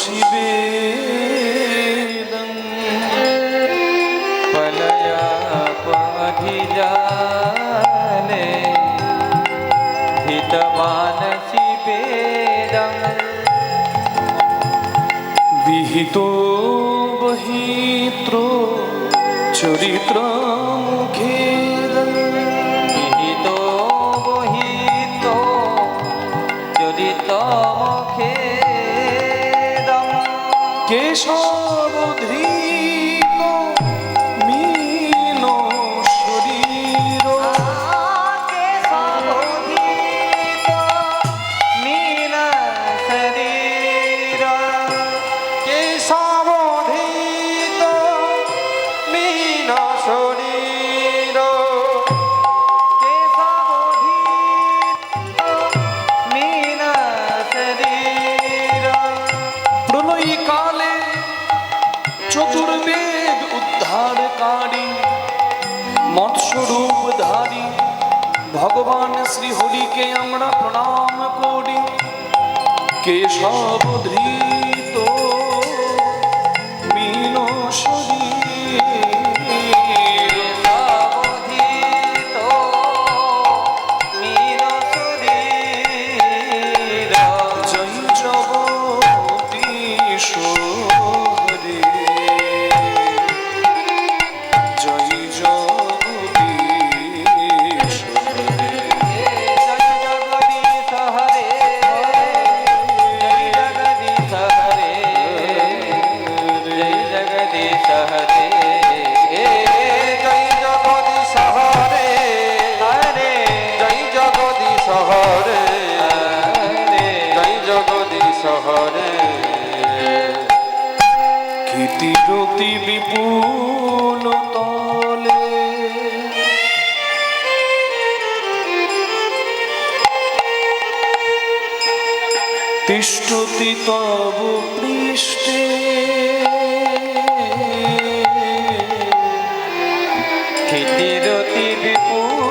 शिवेदं पलया पाधिजाने हितमानस विहितो वहित्रो चरित्रा চতুর্বেদ উদ্ধারকারী মৎস্যরূপ ধারী ভগবান শ্রী হরিকে আমরা প্রণাম করি। কেশব ধৃত ক্ষিতিরতি বিপুল তলে। তিষ্ঠতি তব পৃষ্ঠে। ক্ষিতিরতি বিপুল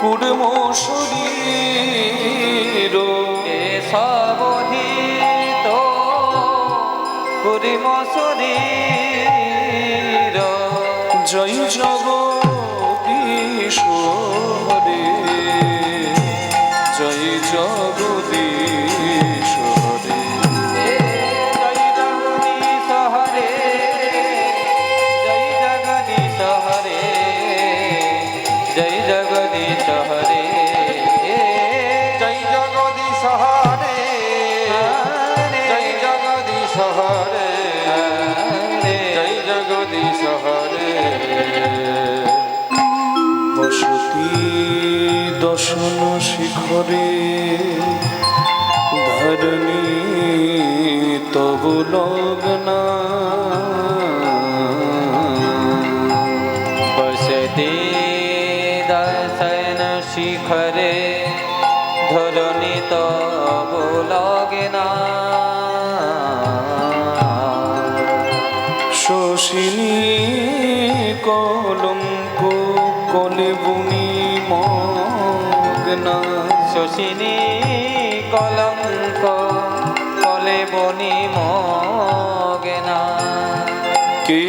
কুড়ম শরীর। সবধিত কুড়ম শরীর। জয় জগ বিশ্বরে জয় জগদীশ জগদীশ হরে বসতি দশন শিখরে ধরণী তব লগ্না বসতি শিখরে ধরণী তব লাগে না শোষিনী কলঙ্ক কলে বুনি মগ্না। শশিনী কলঙ্ক কলে বনি মগেনা।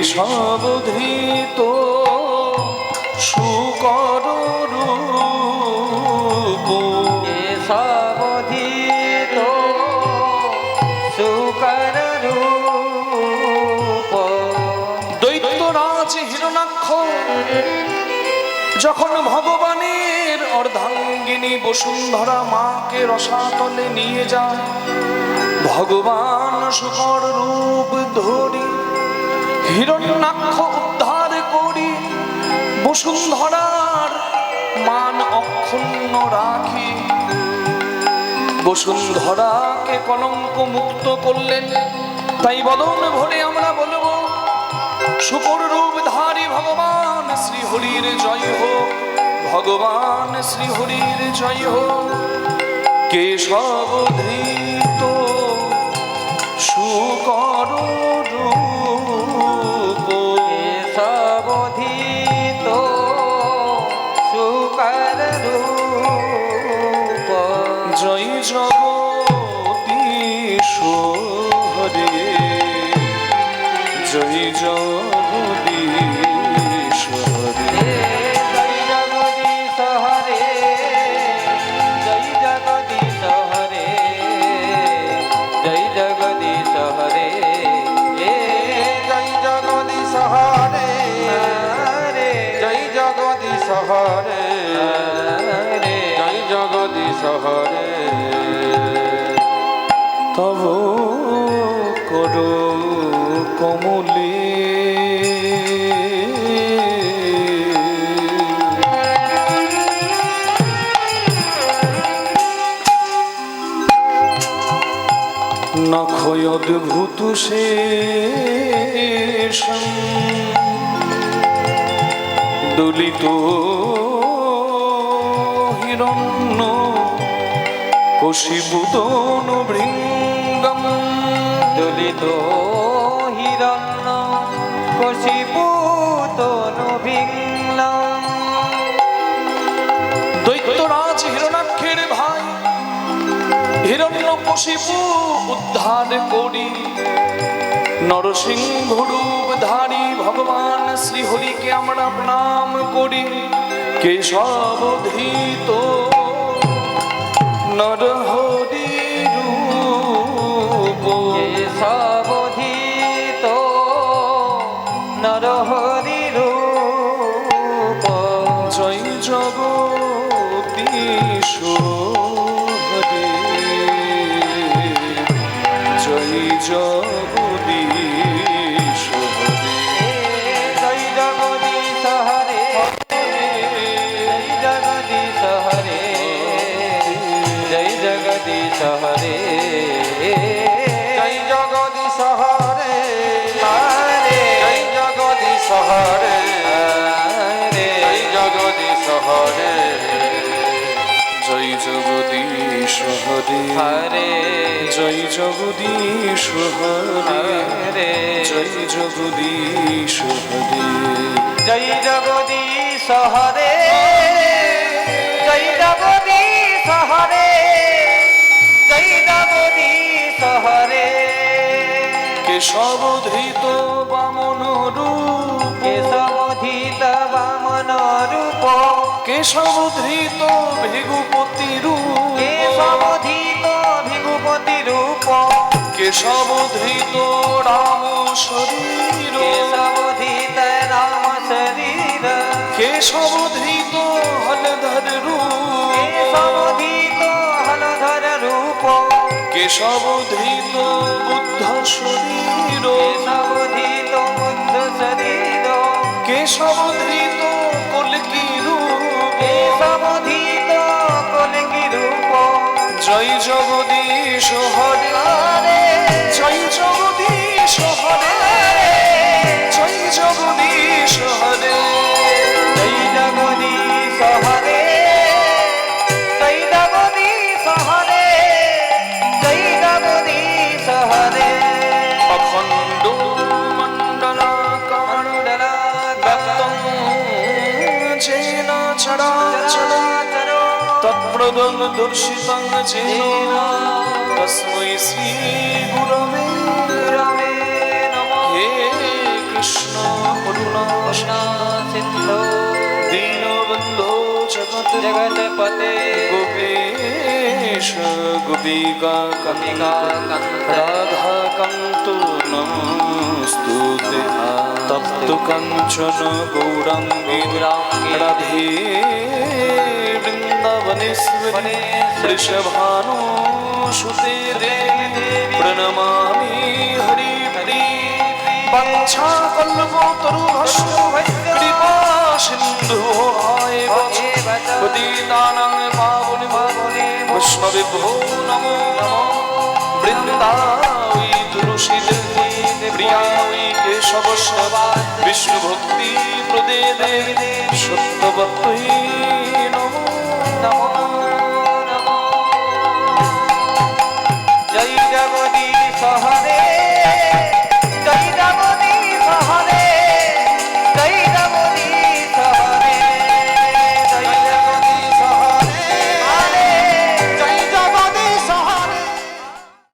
সব সুকর দৈত্যরাজ হিরণাক্ষ, যখন ভগবানের অর্ধাঙ্গিনী বসুন্ধরা মাকে রসাতলে নিয়ে যায়, ভগবান শুকর রূপ ধরি, হিরণ্যাক্ষ উদ্ধার করি, বসুন্ধরার মান অক্ষুণ্ণ রাখি। বসুন্ধরাকে কলঙ্ক মুক্ত করলেন, তাই বদন ভরে আমরা বলব শুকর রূপধারী ভগবান শ্রী হরির জয় হোক। ভগবান শ্রী হরির জয় হোক। কেশব ধৃত রূপ। সুকর রূপ। জয় জগদীশ জগদীশ হরে জগদীশ হরে জয় জগদীশ হরে জয় জগদীশ হরে জয় জগদীশ হরে জয় জগদীশ হরে জয় জগদীশ হরে তব করো কমলে। নখয় অদ্ভুত শেষ দলিত হিরণ্য কশিবুদন ভৃঙ্গম দলিত হিরণ্য কশিপুতনু ভিন্ন দৈত্যরাজ হিরণাক্ষের ভাই, হিরণ্য কশিপু উদ্ধার করি। নরসিংহ রূপধারী ভগবান শ্রী হরিকে আমরা প্রণাম করি। কেশব ধৃত নরহরি রূপ। কেশবধিত হরে জয় জগদীশ হরে জয় জগদীশ হরে জয় জগদীশ হরে জয় জগদীশ হরে জয় জগদীশ হরে জয় জগদীশ হরে জয় জগদীশ হরে জগদীশ হরে। হরে। জয় জগদীশ হরে। জয় জগদীশ হরে। জয় জগদীশ হরে। জয় জগদীশ হরে। জয় জগদীশ হরে। কেশব কেশব ধৃত ভেগুপতি রূপ। কেশবধিত ভিগুপতি রূপ। কেশব ধৃত রাম শরীর। কেশবধিত রাম শরীর। কেশব ধৃত হলধর রূপ। কেশবধিত হলধর রূপ। কেশব ধৃত বুদ্ধ শরীর। কেশবধিত বুদ্ধ শরীর। কেশব জগদীশ দর্শিতং চেন তস্मै শ্রী গুরবে রমে হে কৃষ্ণ করুণা সিন্ধু দীনবন্ধো জগৎ জগৎপতে গোপেশ গোপিকা কপিকা রাধা কান্ত তপ্ত কাঞ্চন গৌরাঙ্গী রাধে বৃষভানু সুতে দেবী প্রণমামি হরি বঞ্ছাকল্পতরুভস্য কৃপা সিন্ধু হয় পতিতানাং পাবনি পাবনি বৈষ্ণবেভ্যো নমো নমো বৃন্দাবৈ তুলসী দেবী প্রিয়াই কেশবস্য বিষ্ণু ভক্তি প্রদে দেবী সত্যবত্তৈ